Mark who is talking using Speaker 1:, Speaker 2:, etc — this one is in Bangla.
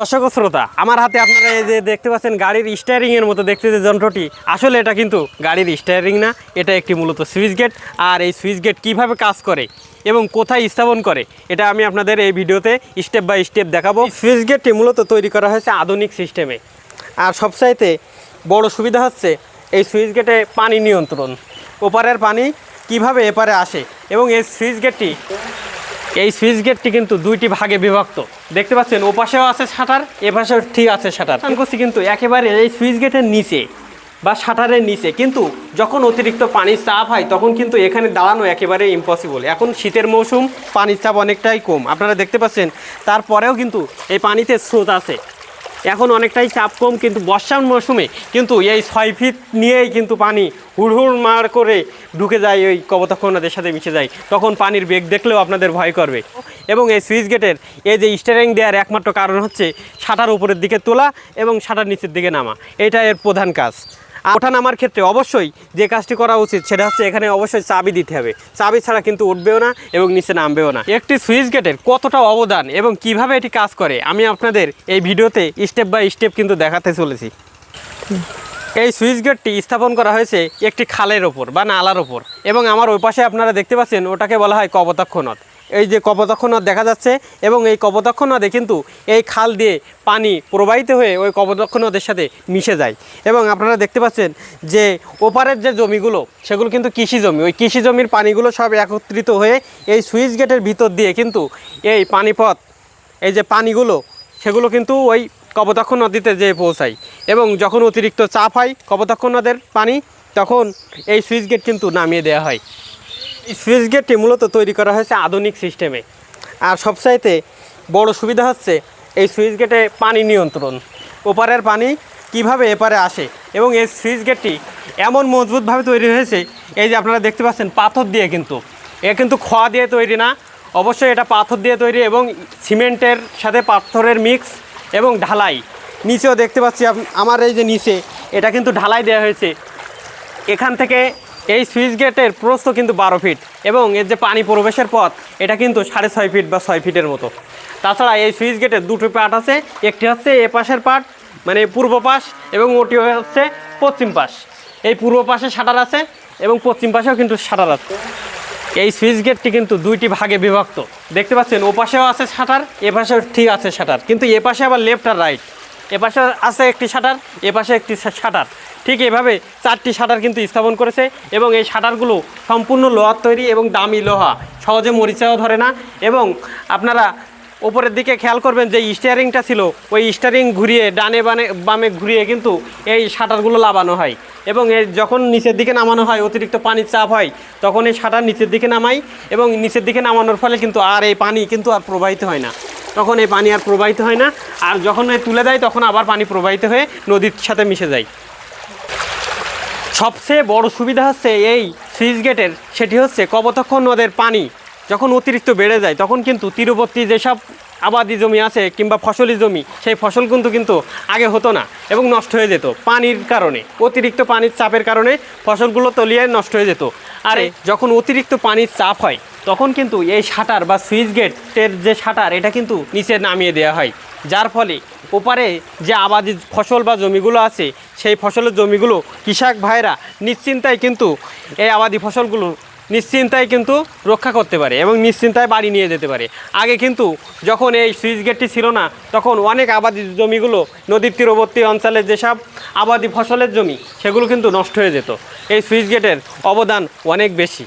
Speaker 1: দর্শক শ্রোতা, আমার হাতে আপনারা এই যে দেখতে পাচ্ছেন গাড়ির স্টিয়ারিং এর মতো দেখতে যে যন্ত্রটি, আসলে এটা কিন্তু গাড়ির স্টিয়ারিং না, এটা একটি মূলত সুইচ গেট আর এই সুইচ গেট কীভাবে কাজ করে এবং কোথায় স্থাপন করে, এটা আমি আপনাদের এই ভিডিওতে স্টেপ বাই স্টেপ দেখাবো। সুইচ গেটটি মূলত তৈরি করা হয়েছে আধুনিক সিস্টেমে আর সবচাইতে বড় সুবিধা হচ্ছে, এই সুইচ গেটে পানি নিয়ন্ত্রণ। ওপারের পানি কীভাবে এপারে আসে এবং এই সুইচ গেটটি এই সুইচ গেটটি কিন্তু দুইটি ভাগে বিভক্ত। দেখতে পাচ্ছেন ও পাশেও আছে শাটার এ পাশেও ঠিক আছে শাটার। আমি করছি কিন্তু একেবারে এই সুইচ গেটের নিচে বা শাটারের নিচে, কিন্তু যখন অতিরিক্ত পানির চাপ হয়, তখন কিন্তু এখানে দাঁড়ানো একেবারে ইম্পসিবল এখন শীতের মৌসুম, পানির চাপ অনেকটাই কম। আপনারা দেখতে পাচ্ছেন, তারপরেও কিন্তু এই পানিতে স্রোত আছে। এখন অনেকটাই চাপ কম কিন্তু বর্ষার মৌসুমে কিন্তু এই ছয় ফিট নিয়েই কিন্তু পানি হুড়হুড় মার করে ঢুকে যায় ওই কবতক্ষণাদের সাথে মিশে যায়। তখন পানির বেগ দেখলেও আপনাদের ভয় করবে। এবং এই সুইচ গেটের এই যে স্টারিং দেওয়ার একমাত্র কারণ হচ্ছে শাটার উপরের দিকে তোলা এবং শাটার নিচের দিকে নামা। এটা এর প্রধান কাজ। ওঠা নামার ক্ষেত্রে অবশ্যই যে কাজটি করা উচিত সেটা হচ্ছে এখানে অবশ্যই চাবি দিতে হবে। চাবি ছাড়া কিন্তু উঠবেও না এবং নিচে নামবেও না। একটি সুইচ গেটের কতটা অবদান এবং কীভাবে এটি কাজ করে, আমি আপনাদের এই ভিডিওতে স্টেপ বাই স্টেপ কিন্তু দেখাতে চলেছি। এই সুইচ গেটটি স্থাপন করা হয়েছে একটি খালের ওপর বা নালার ওপর এবং আমার ওই পাশে আপনারা দেখতে পাচ্ছেন, ওটাকে বলা হয় কপোতাক্ষ নদ এই যে কপোতাক্ষ নদ দেখা যাচ্ছে এবং এই কপোতাক্ষ নদে কিন্তু এই খাল দিয়ে পানি প্রবাহিত হয়ে ওই কপোতাক্ষ নদের সাথে মিশে যায়। এবং আপনারা দেখতে পাচ্ছেন যে ওপারের যে জমিগুলো, সেগুলো কিন্তু কৃষি জমি। ওই কৃষি জমির পানিগুলো সব একত্রিত হয়ে এই সুইচ গেটের ভিতর দিয়ে কিন্তু এই পানিপথ, এই যে পানিগুলো, সেগুলো কিন্তু ওই কপোতাক্ষ নদীতে যেয়ে পৌঁছায়। এবং যখন অতিরিক্ত চাপ হয় কপোতাক্ষ নদের পানি, তখন এই সুইচ গেট কিন্তু নামিয়ে দেওয়া হয়। সুইচ গেটটি মূলত তৈরি করা হয়েছে আধুনিক সিস্টেমে। আর সবচাইতে বড় সুবিধা হচ্ছে এই সুইচ গেটে পানি নিয়ন্ত্রণ। ওপারের পানি কীভাবে এপারে আসে এবং এই সুইচ গেটটি এমন মজবুতভাবে তৈরি হয়েছে, এই যে আপনারা দেখতে পাচ্ছেন পাথর দিয়ে কিন্তু। এ কিন্তু খোয়া দিয়ে তৈরি না, অবশ্যই এটা পাথর দিয়ে তৈরি এবং সিমেন্টের সাথে পাথরের মিক্স এবং ঢালাই। নিচেও দেখতে পাচ্ছি আমার এই যে নিচে, এটা কিন্তু ঢালাই দেওয়া হয়েছে। এখান থেকে এই সুইচ গেটের প্রস্থ কিন্তু বারো ফিট এবং এর যে পানি প্রবেশের পথ, এটা কিন্তু সাড়ে ছয় ফিট বা ছয় ফিটের মতো। তাছাড়া এই সুইচ গেটের দুটো পার্ট আছে, একটি হচ্ছে এ পাশের পার্ট মানে পূর্ব পাশ, এবং ওটি হচ্ছে পশ্চিম পাশ। এই পূর্ব পাশে শাটার আছে এবং পশ্চিম পাশেও কিন্তু শাটার আছে। এই সুইচ গেটটি কিন্তু দুইটি ভাগে বিভক্ত। দেখতে পাচ্ছেন, ও পাশেও আছে শাটার, এ পাশেও ঠিক আছে শাটার। কিন্তু এ পাশে আবার লেফট আর রাইট। এ পাশে আছে একটি শাটার, এ পাশে একটি শাটার। ঠিক এভাবে চারটি শাটার কিন্তু স্থাপন করেছে এবং এই শাটারগুলো সম্পূর্ণ লোহার তৈরি এবং দামি লোহা। সহজে মরিচাও ধরে না এবং আপনারা ওপরের দিকে খেয়াল করবেন যে স্টিয়ারিংটা ছিল, ওই স্টিয়ারিং ঘুরিয়ে ডানে বানে বামে ঘুরিয়ে কিন্তু এই শাটারগুলো লাগানো হয় এবং এর যখন নিচের দিকে নামানো হয়, অতিরিক্ত পানির চাপ হয়, তখন এই শাটার নিচের দিকে নামাই এবং নিচের দিকে নামানোর ফলে কিন্তু আর এই পানি কিন্তু আর প্রবাহিত হয় না। তখন এই পানি আর প্রবাহিত হয় না। আর যখন তুলে দেয়, তখন আবার পানি প্রবাহিত হয়ে নদীর সাথে মিশে যায়। সবচেয়ে বড় সুবিধা হচ্ছে এই সুইচ গেটের, সেটি হচ্ছে কপোতক্ষ নদের পানি। যখন অতিরিক্ত বেড়ে যায়, তখন কিন্তু তীরবর্তী যেসব আবাদি জমি আছে কিংবা ফসলি জমি, সেই ফসল কিন্তু কিন্তু আগে হতো না এবং নষ্ট হয়ে যেত পানির কারণে। অতিরিক্ত পানির চাপের কারণে ফসলগুলো তলিয়ে নষ্ট হয়ে যেত। আরে যখন অতিরিক্ত পানির চাপ হয়, তখন কিন্তু এই শাটার বা সুইচ গেটের যে শাটার, এটা কিন্তু নিচে নামিয়ে দেওয়া হয়। যার ফলে ওপারে যে আবাদি ফসল বা জমিগুলো আছে, সেই ফসলের জমিগুলো কৃষক ভাইরা নিশ্চিন্তায় কিন্তু এই আবাদি ফসলগুলো নিশ্চিন্তায় কিন্তু রক্ষা করতে পারে এবং নিশ্চিন্তায় বাড়ি নিয়ে যেতে পারে। আগে কিন্তু যখন এই সুইচ গেটটি ছিল না, তখন অনেক আবাদি জমিগুলো নদীর তীরবর্তী অঞ্চলের যেসব আবাদি ফসলের জমি, সেগুলো কিন্তু নষ্ট হয়ে যেত। এই সুইচ গেটের অবদান অনেক বেশি।